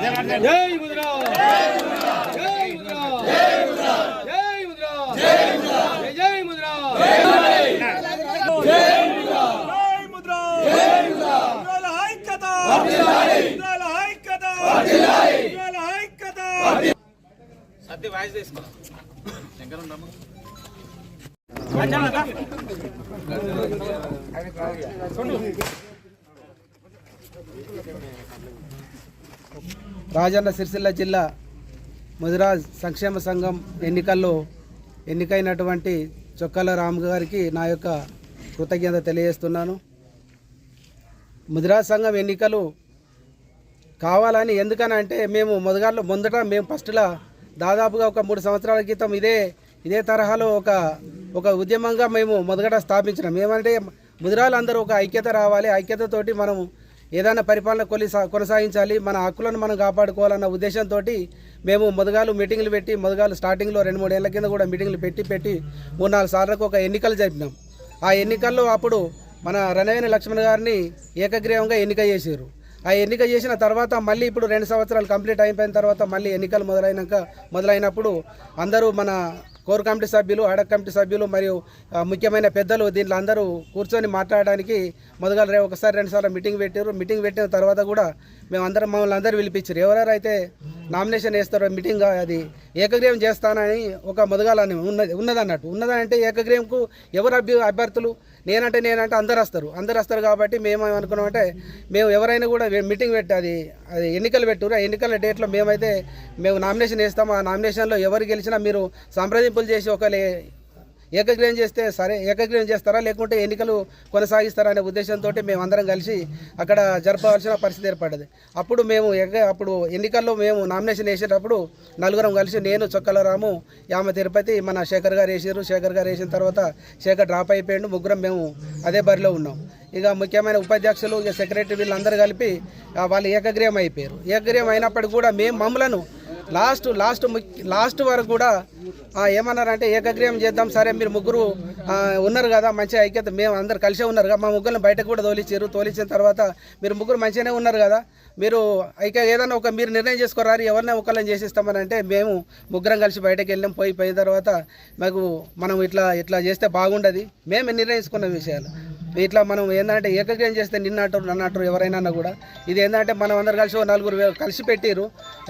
జై ముద్రా జై ముద్రా జై ముద్రా జై జై ముద్రా రాజన్న సిరిసిల్ల జిల్లా ముదిరాజ్ సంక్షేమ సంఘం ఎన్నికల్లో ఎన్నికైనటువంటి చొక్కాల రామ్ గారికి నా యొక్క కృతజ్ఞత తెలియజేస్తున్నాను. ముదిరాజ్ సంఘం ఎన్నికలు కావాలని ఎందుకనంటే మేము మొదగాళ్ళు ముందట మేము ఫస్ట్లో దాదాపుగా ఒక మూడు సంవత్సరాల క్రితం ఇదే ఇదే తరహాలో ఒక ఒక ఉద్యమంగా మేము మొదగట స్థాపించినాం. ఏమంటే ముదిరాలు అందరూ ఒక ఐక్యత రావాలి. ఐక్యతతోటి మనం ఏదైనా పరిపాలన కొలిసా కొనసాగించాలి మన హక్కులను మనం కాపాడుకోవాలన్న ఉద్దేశంతో మేము మొదగాలు మీటింగ్లు పెట్టి మొదగాలు స్టార్టింగ్లో రెండు మూడు ఏళ్ళ కింద కూడా మీటింగ్లు పెట్టి పెట్టి మూడు నాలుగు సార్లకు ఒక ఎన్నికలు జరిపినాం. ఆ ఎన్నికల్లో అప్పుడు మన రణవేణి లక్ష్మణ్ గారిని ఏకగ్రీవంగా ఎన్నిక చేశారు ఆ ఎన్నిక చేసిన తర్వాత మళ్ళీ ఇప్పుడు రెండు సంవత్సరాలు కంప్లీట్ అయిపోయిన తర్వాత మళ్ళీ ఎన్నికలు మొదలైనాక మొదలైనప్పుడు అందరూ మన కోర్ కమిటీ సభ్యులు అడక్ కమిటీ సభ్యులు మరియు ముఖ్యమైన పెద్దలు దీంట్లో అందరూ కూర్చొని మాట్లాడడానికి మొదలు ఒకసారి రెండుసార్లు మీటింగ్ పెట్టారు. మీటింగ్ పెట్టిన తర్వాత కూడా మేము అందరం మమ్మల్ని అందరూ పిలిపించారు. ఎవరెవరైతే నామినేషన్ వేస్తారో మీటింగ్ అది ఏకగ్రీవం చేస్తానని ఒక మొదగాలని ఉన్నది ఉన్నదన్నట్టు. ఉన్నదంటే ఏకగ్రీవంకు ఎవరు అభ్య అభ్యర్థులు? నేనంటే నేనంటే అందరు వస్తారు. అందరు వస్తారు కాబట్టి మేము ఏమనుకున్నామంటే మేము ఎవరైనా కూడా మీటింగ్ పెట్టి అది అది ఎన్నికలు పెట్టారు ఆ ఎన్నికల డేట్లో మేమైతే మేము నామినేషన్ వేస్తాము ఆ నామినేషన్లో ఎవరు గెలిచినా మీరు సంప్రదింపులు చేసి ఒక ఏకగ్రీవం చేస్తే సరే ఏకగ్రీవం చేస్తారా? లేకుంటే ఎన్నికలు కొనసాగిస్తారా అనే ఉద్దేశంతో మేము అందరం కలిసి అక్కడ జరపవలసిన పరిస్థితి ఏర్పడ్డది. అప్పుడు మేము అప్పుడు ఎన్నికల్లో మేము నామినేషన్ వేసేటప్పుడు నలుగురం కలిసి నేను చొక్కలరాము యామ తిరుపతి మన శేఖర్ గారు వేసారు శేఖర్ గారు వేసిన తర్వాత శేఖర్ డ్రాప్ అయిపోయాడు. ముగ్గురం మేము అదే బరిలో ఉన్నాం. ఇక ముఖ్యమైన ఉపాధ్యక్షులు ఇక సెక్రటరీ వీళ్ళందరూ కలిపి వాళ్ళు ఏకగ్రీవం అయిపోయారు. ఏకగ్రీవం అయినప్పటికీ కూడా మేము మమ్మలను లాస్ట్ లాస్ట్ ముఖ్య- లాస్ట్ వరకు కూడా ఏమన్నారంటే ఏకగ్రీవం చేద్దాం సరే మీరు ముగ్గురు ఉన్నారు కదా మంచి ఐక్యత మేము అందరు కలిసే ఉన్నారు కదా మా ముగ్గురిని బయటకు కూడా తోలిచ్చారు. తోలిచ్చిన తర్వాత మీరు ముగ్గురు మంచిగానే ఉన్నారు కదా మీరు ఐక్య ఏదైనా ఒక మీరు నిర్ణయం చేసుకోరారు ఎవరినైనా ఒకళ్ళని చేసిస్తామని అంటే మేము ముగ్గురం కలిసి బయటకు వెళ్ళాం పోయి పోయిన తర్వాత మాకు మనం ఇట్లా ఇట్లా చేస్తే బాగుండదు. మేమే నిర్ణయించుకున్న విషయాలు. ఇట్లా మనం ఏంటంటే ఏకగ్రీవం చేస్తే నిన్నట్టు నన్నట్టు ఎవరైనా కూడా ఇది ఏంటంటే మనం అందరు కలిసి నలుగురు కలిసి పెట్టిరు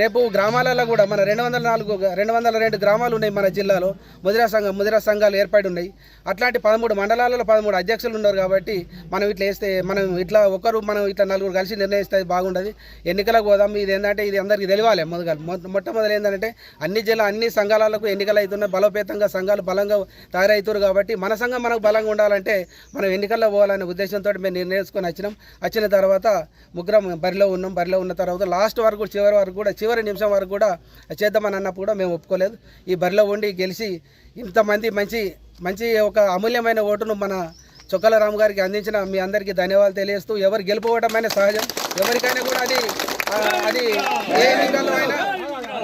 రేపు గ్రామాలలో కూడా మన రెండు వందల నాలుగు రెండు వందల రెండు గ్రామాలు ఉన్నాయి. మన జిల్లాలో. ముదిరా సంఘం ముదిరా సంఘాలు ఏర్పడి ఉన్నాయి. అట్లాంటి పదమూడు మండలాలలో పదమూడు అధ్యక్షులు ఉన్నారు కాబట్టి మనం ఇట్లా వేస్తే మనం ఇట్లా ఒకరు మనం ఇట్లా నలుగురు కలిసి నిర్ణయిస్తే బాగుండదు. ఎన్నికలకు పోదాం ఇది ఏంటంటే ఇది అందరికీ తెలియాలి మొదలు మొట్టమొదటి ఏంటంటే అన్ని జిల్లా అన్ని సంఘాలకు ఎన్నికలు అవుతున్నాయి బలోపేతంగా సంఘాలు బలంగా తయారవుతారు కాబట్టి మన సంఘం మనకు బలంగా ఉండాలంటే మనం ఎన్నికల్లో పోవాలనే ఉద్దేశంతో మేము నిర్ణయించుకొని వచ్చినాం. వచ్చిన తర్వాత ముగ్గురం బరిలో ఉన్నాం. బరిలో ఉన్న తర్వాత లాస్ట్ వరకు చివరి వరకు కూడా చివరి నిమిషం వరకు కూడా చేద్దామని అన్నప్పుడు కూడా మేము ఒప్పుకోలేదు. ఈ బరిలో ఉండి గెలిచి ఇంతమంది మంచి మంచి ఒక అమూల్యమైన ఓటును మన చొక్కల రామ్ గారికి అందించిన మీ అందరికీ ధన్యవాదాలు తెలియజేస్తూ ఎవరు గెలుపుకోవటమైనా సహజం. ఎవరికైనా కూడా అది అది ఏ ఎన్నికల్లో అయినా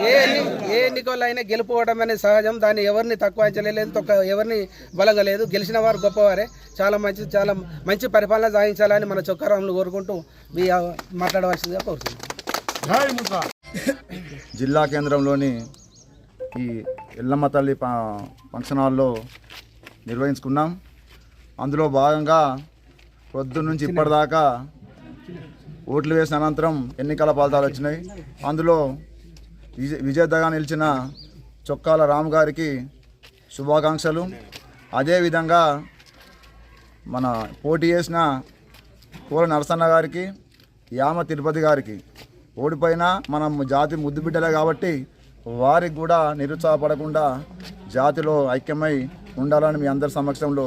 ఏ ఎన్ని ఏ ఎన్నికల్లో అయినా గెలుపుకోవడం అనేది సహజం. దాన్ని ఎవరిని తక్కువ అంచలేదు తొక్క ఎవరిని బలంగా లేదు గెలిచిన వారు గొప్పవారే. చాలా మంచి చాలా మంచి పరిపాలన సాగించాలని మన చొక్కారాములు కోరుకుంటూ మీ మాట్లాడవలసిందిగా కోరుతున్నాను జిల్లా కేంద్రంలోని ఈ ఎల్లమ్మ తల్లి ఫంక్షన్ హాల్లో నిర్వహించుకున్నాం. అందులో భాగంగా పొద్దున్న నుంచి ఇప్పటిదాకా ఓట్లు వేసిన అనంతరం ఎన్నికల ఫలితాలు వచ్చినాయి. అందులో విజయ విజేతగా నిలిచిన చొక్కాల రామ్ గారికి శుభాకాంక్షలు. అదేవిధంగా మన పోటీ చేసిన కూర నరసన్న గారికి యామ తిరుపతి గారికి. ఓడిపోయినా మనం జాతి ముద్దుబిడ్డలే కాబట్టి వారికి కూడా నిరుత్సాహపడకుండా జాతిలో ఐక్యమై ఉండాలని మీ అందరి సమక్షంలో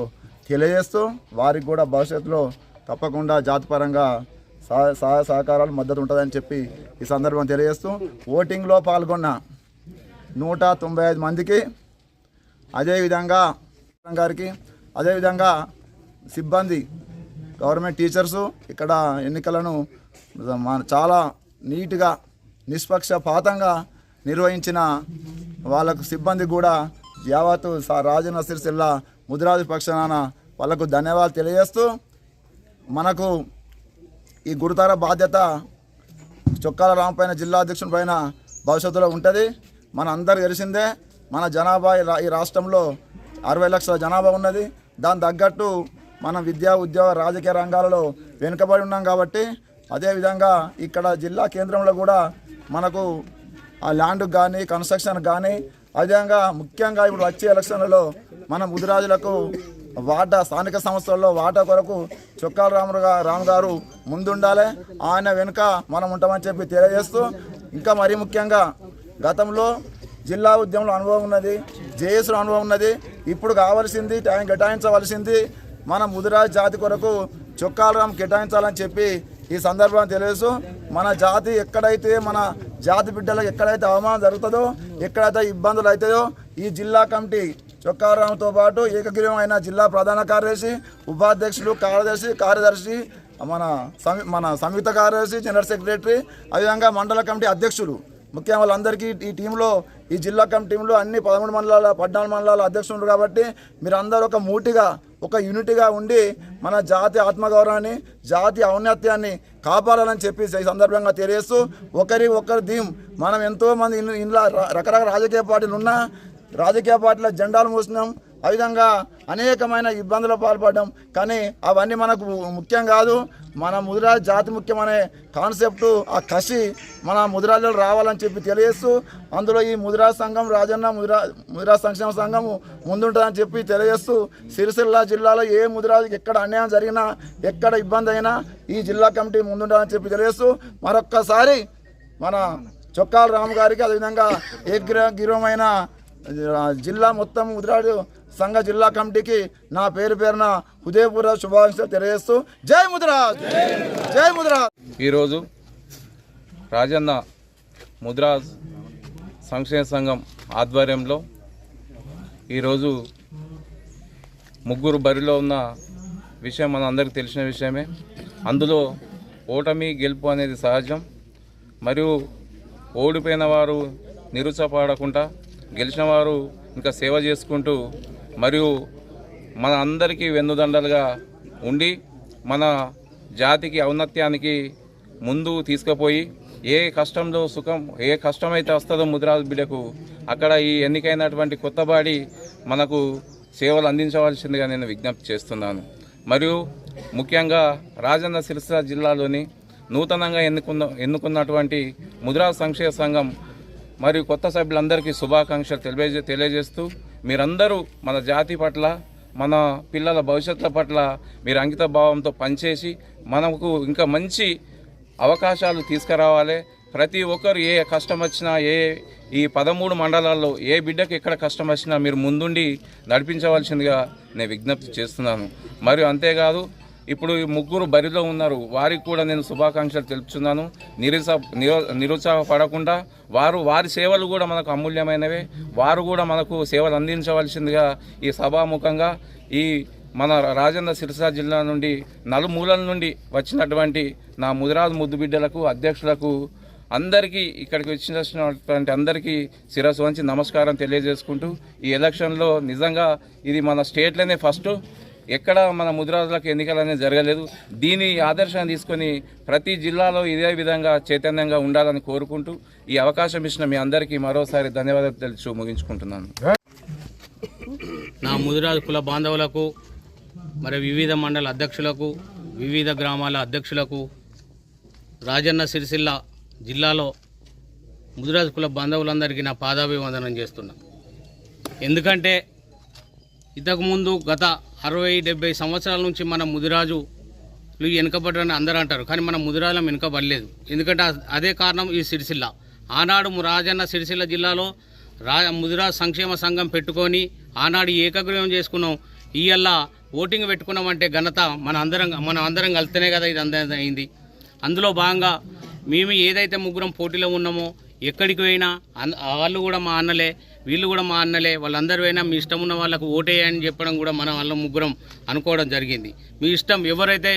తెలియజేస్తూ వారికి కూడా భవిష్యత్తులో తప్పకుండా జాతిపరంగా సహాయ సహాయ సహకారాలు మద్దతు ఉంటుందని చెప్పి ఈ సందర్భం తెలియజేస్తూ ఓటింగ్లో పాల్గొన్న నూట తొంభై ఐదు మందికి అదేవిధంగా గారికి అదేవిధంగా సిబ్బంది గవర్నమెంట్ టీచర్సు ఇక్కడ ఎన్నికలను మన- చాలా నీట్గా నిష్పక్షపాతంగా నిర్వహించిన వాళ్ళకు సిబ్బంది కూడా యావత్తు రాజన్న సిరిసిల్ల ముదిరాజు పక్షాన వాళ్ళకు ధన్యవాదాలు తెలియజేస్తూ మనకు ఈ గురుతర బాధ్యత చొక్కాల రామ్ పైన జిల్లా అధ్యక్షుని పైన భవిష్యత్తులో ఉంటుంది. మన అందరు తెలిసిందే మన జనాభా ఈ రాష్ట్రంలో అరవై లక్షల జనాభా ఉన్నది. దాని తగ్గట్టు మనం విద్యా ఉద్యోగ రాజకీయ రంగాలలో వెనుకబడి ఉన్నాం కాబట్టి అదేవిధంగా ఇక్కడ జిల్లా కేంద్రంలో కూడా మనకు ఆ ల్యాండ్ కానీ కన్స్ట్రక్షన్ కానీ అదేవిధంగా ముఖ్యంగా ఇప్పుడు వచ్చే ఎలక్షన్లలో మన ముదిరాజులకు వాటా స్థానిక సంస్థల్లో వాటా కొరకు చొక్కాల రాము గా- రాము గారు ముందుండాలి. ఆయన వెనుక మనం ఉంటామని చెప్పి తెలియజేస్తూ ఇంకా మరీ ముఖ్యంగా గతంలో జిల్లా ఉద్యమంలో అనుభవం ఉన్నది జేఎస్లో అనుభవం ఉన్నది. ఇప్పుడు కావాల్సింది టైం కేటాయించవలసింది మన ముదిరాజ్ జాతి కొరకు చొక్కాలరాం కేటాయించాలని చెప్పి ఈ సందర్భంగా తెలియజేస్తూ మన జాతి ఎక్కడైతే మన జాతి బిడ్డలకు ఎక్కడైతే అవమానం జరుగుతుందో ఎక్కడైతే ఇబ్బందులు అవుతాయో ఈ జిల్లా కమిటీ చొక్కారాంతో పాటు ఏకగ్రీవమైన జిల్లా ప్రధాన కార్యదర్శి ఉపాధ్యక్షులు కార్యదర్శి కార్యదర్శి మన సంయు మన సంయుక్త కార్యదర్శి జనరల్ సెక్రటరీ అదేవిధంగా మండల కమిటీ అధ్యక్షులు. ముఖ్యంగా వాళ్ళందరికీ ఈ టీంలో ఈ జిల్లా కమిటీ టీంలో అన్ని పదమూడు మండలాల పద్నాలుగు మండలాల అధ్యక్షులు కాబట్టి మీరు ఒక మూటిగా ఒక యూనిట్గా ఉండి మన జాతి ఆత్మగౌరవాన్ని జాతి ఔన్నత్యాన్ని కాపాడాలని చెప్పి ఈ సందర్భంగా తెలియజేస్తూ ఒకరి ఒకరి దీం మనం ఎంతోమంది ఇంట్లో రకరకాల రాజకీయ పార్టీలు ఉన్నా రాజకీయ పార్టీల జెండాలు మూసినాం ఆ విధంగా అనేకమైన ఇబ్బందులు పాల్పడడం. కానీ అవన్నీ మనకు ముఖ్యం కాదు. మన ముదిరాజు జాతి ముఖ్యమనే కాన్సెప్ట్ ఆ కసి మన ముదిరాజులు రావాలని చెప్పి తెలియజేస్తూ అందులో ఈ ముదిరాజ్ సంఘం రాజన్న ముదిరా ముదిరాజ్ సంక్షేమ సంఘం ముందుంటుందని చెప్పి తెలియజేస్తూ సిరిసిల్ల జిల్లాలో ఏ ముదిరాజుకి ఎక్కడ అన్యాయం జరిగినా ఎక్కడ ఇబ్బంది అయినా ఈ జిల్లా కమిటీ ముందుంటుందని చెప్పి తెలియజేస్తూ మరొక్కసారి మన చొక్కాల రాము గారికి అదేవిధంగా ఏకగ్రీవమైన జిల్లా మొత్తం ముదిరాడు సంఘ జిల్లా కమిటీకి నా పేరు పేరున హృదయపూర్వ శుభాకాంక్షలు తెలియజేస్తూ జై ముదిరాజ్! జై ముదిరాజ్! ఈరోజు రాజన్న ముద్రాజ్ సంక్షేమ సంఘం ఆధ్వర్యంలో ఈరోజు ముగ్గురు బరిలో ఉన్న విషయం మన అందరికీ తెలిసిన విషయమే. అందులో ఓటమి గెలుపు అనేది సహజం. మరియు ఓడిపోయిన వారు నిరుత్సాహపడకుండా గెలిచిన వారు ఇంకా సేవ చేసుకుంటూ మరియు మన అందరికీ వెన్నుదండలుగా ఉండి మన జాతికి ఔన్నత్యానికి ముందు తీసుకుపోయి ఏ కష్టంలో సుఖం ఏ కష్టమైతే వస్తుందో ముదిరాజు బిడ్డకు అక్కడ ఈ ఎన్నికైనటువంటి కొత్తబాడి మనకు సేవలు అందించవలసిందిగా నేను విజ్ఞప్తి చేస్తున్నాను. మరియు ముఖ్యంగా రాజన్న సిరిసిల్ల జిల్లాలోని నూతనంగా ఎన్నుకున్న ఎన్నుకున్నటువంటి ముద్రా సంక్షేమ సంఘం మరియు కొత్త సభ్యులందరికీ శుభాకాంక్షలు తెలియజే తెలియజేస్తూ మీరందరూ మన జాతి పట్ల మన పిల్లల భవిష్యత్తు పట్ల మీరు అంకిత భావంతో పనిచేసి మనకు ఇంకా మంచి అవకాశాలు తీసుకురావాలి. ప్రతి ఒక్కరు ఏ కష్టం వచ్చినా ఏ ఈ పదమూడు మండలాల్లో ఏ బిడ్డకు ఎక్కడ కష్టం వచ్చినా మీరు ముందుండి నడిపించవలసిందిగా నేను విజ్ఞప్తి చేస్తున్నాను. మరియు అంతేకాదు ఇప్పుడు ఈ ముగ్గురు బరిలో ఉన్నారు. వారికి కూడా నేను శుభాకాంక్షలు తెలుపుతున్నాను నిరుత్సాహ నిరో- నిరుత్సాహపడకుండా వారు వారి సేవలు కూడా మనకు అమూల్యమైనవే. వారు కూడా మనకు సేవలు అందించవలసిందిగా ఈ సభాముఖంగా ఈ మన రాజన్న సిరిసిల్ల జిల్లా నుండి నలుమూలల నుండి వచ్చినటువంటి నా ముదిరాజు ముద్దు బిడ్డలకు అధ్యక్షులకు అందరికీ ఇక్కడికి వచ్చినటువంటి అందరికీ శిరస్సు వంచి నమస్కారం తెలియజేసుకుంటూ ఈ ఎలక్షన్లో నిజంగా ఇది మన స్టేట్లోనే ఫస్ట్. ఎక్కడ మన ముద్రాజులకు ఎన్నికలు అనేది జరగలేదు. దీని ఆదర్శాన్ని తీసుకొని ప్రతి జిల్లాలో ఇదే విధంగా చైతన్యంగా ఉండాలని కోరుకుంటూ ఈ అవకాశం ఇచ్చిన మీ అందరికీ మరోసారి ధన్యవాదాలు తెలుసు ముగించుకుంటున్నాను. నా ముదిరాజు కుల బాంధవులకు మరి వివిధ మండల అధ్యక్షులకు వివిధ గ్రామాల అధ్యక్షులకు రాజన్న సిరిసిల్ల జిల్లాలో ముదిరాజు కుల బాంధవులందరికీ నా పాదాభివందనం చేస్తున్నా. ఎందుకంటే ఇంతకుముందు గత అరవై డెబ్బై సంవత్సరాల నుంచి మన ముదిరాజు వెనుకబడ్డని అందరూ అంటారు. కానీ మన ముదిరాజులం వెనుకబడలేదు. ఎందుకంటే అదే కారణం ఈ సిరిసిల్ల. ఆనాడు రాజన్న సిరిసిల్ల జిల్లాలో రా ముదిరాజ్ సంక్షేమ సంఘం పెట్టుకొని ఆనాడు ఏకగ్రీవం చేసుకున్నాం. ఇయ్యల్ల ఓటింగ్ పెట్టుకున్నామంటే ఘనత మన అందరం మనం అందరం కలిస్తేనే కదా ఇది అందరం అయింది. అందులో భాగంగా మేము ఏదైతే ముగ్గురం పోటీలో ఉన్నామో ఎక్కడికి పోయినా అన్- వాళ్ళు కూడా మా అన్నలే వీళ్ళు కూడా మా అన్నలే వాళ్ళందరూ పోయినా మీ ఇష్టం ఉన్న వాళ్ళకు ఓటేయని చెప్పడం కూడా మన వాళ్ళ ముగ్గురం అనుకోవడం జరిగింది. మీ ఇష్టం ఎవరైతే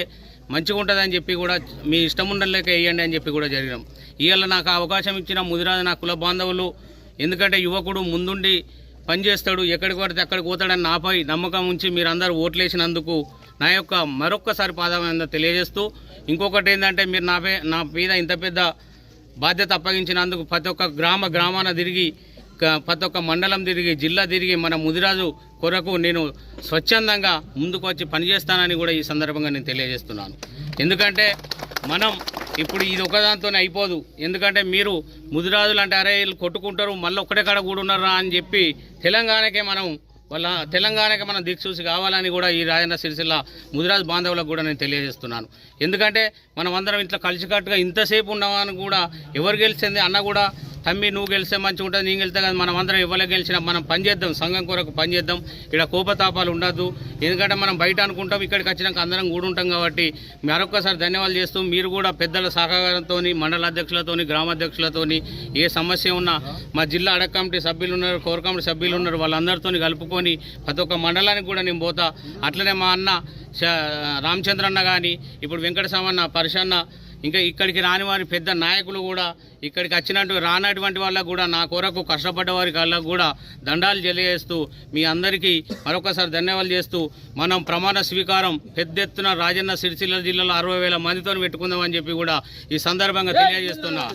మంచిగా ఉంటుందని చెప్పి కూడా మీ ఇష్టం ఉండలేక వేయండి అని చెప్పి కూడా జరిగినాం. ఇవాళ నాకు అవకాశం ఇచ్చిన ముదిరాజు నా కుల బాంధవులు ఎందుకంటే యువకుడు ముందుండి పనిచేస్తాడు ఎక్కడికి పడితే అక్కడికి పోతాడని నాపై నమ్మకం ఉంచి మీరందరూ ఓట్లేసినందుకు నా యొక్క మరొక్కసారి పాదమైన తెలియజేస్తూ ఇంకొకటి ఏంటంటే మీరు నాపై నా మీద ఇంత పెద్ద బాధ్యత అప్పగించినందుకు ప్రతి ఒక్క గ్రామ గ్రామాన తిరిగి ప్రతి ఒక్క మండలం తిరిగి జిల్లా తిరిగి మన ముదిరాజు కొరకు నేను స్వచ్ఛందంగా ముందుకు వచ్చి పనిచేస్తానని కూడా ఈ సందర్భంగా నేను తెలియజేస్తున్నాను. ఎందుకంటే మనం ఇప్పుడు ఇది ఒకదాంతోనే అయిపోదు. ఎందుకంటే మీరు ముదిరాజులు అంటే అరే వీళ్ళు కొట్టుకుంటారు మళ్ళీ ఒక్కడే కాడ కూడున్నారా అని చెప్పి తెలంగాణకే మనం వాళ్ళ తెలంగాణకి మనం దిక్సూసి కావాలని కూడా ఈ రాజన్న సిరిసిల్ల ముదిరాజ్ బాంధవులకు కూడా నేను తెలియజేస్తున్నాను. ఎందుకంటే మనం అందరం ఇంట్లో కలిసికట్టుగా ఇంతసేపు ఉన్నామని కూడా ఎవరు గెలిచింది అన్న కూడా తమ్మి నువ్వు గెలిస్తే మంచిగా ఉంటుంది నేను గెలిస్తే కానీ మనం అందరం ఎవరు గెలిచినా మనం పనిచేద్దాం సంఘం కొరకు పనిచేద్దాం ఇక్కడ కోపతాపాలు ఉండద్దు ఎందుకంటే మనం బయట అనుకుంటాం ఇక్కడికి వచ్చినాక అందరం కూడుంటాం కాబట్టి. మరొకసారి ధన్యవాదాలు చేస్తూ మీరు కూడా పెద్దల సహకారంతో మండల అధ్యక్షులతో గ్రామాధ్యక్షులతో ఏ సమస్య ఉన్నా మా జిల్లా అడగ కమిటీ సభ్యులు ఉన్నారు కోర్ కమిటీ సభ్యులు ఉన్నారు వాళ్ళందరితో కలుపుకొని ప్రతి ఒక్క మండలానికి కూడా నేను పోతా. అట్లనే మా అన్న రామచంద్రన్న కానీ ఇప్పుడు వెంకటస్వామన్న పరిశన్న ఇంకా ఇక్కడికి రాని వారి పెద్ద నాయకులు కూడా ఇక్కడికి వచ్చినట్టు రానటువంటి వాళ్ళకు కూడా నా కొరకు కష్టపడ్డ వారి వాళ్ళకు కూడా దండాలు తెలియజేస్తూ మీ అందరికీ మరొకసారి ధన్యవాదాలు చేస్తూ మనం ప్రమాణ స్వీకారం పెద్ద ఎత్తున రాజన్న సిరిసిల్ల జిల్లాలో అరవై వేల మందితో పెట్టుకుందామని చెప్పి కూడా ఈ సందర్భంగా తెలియజేస్తున్నా.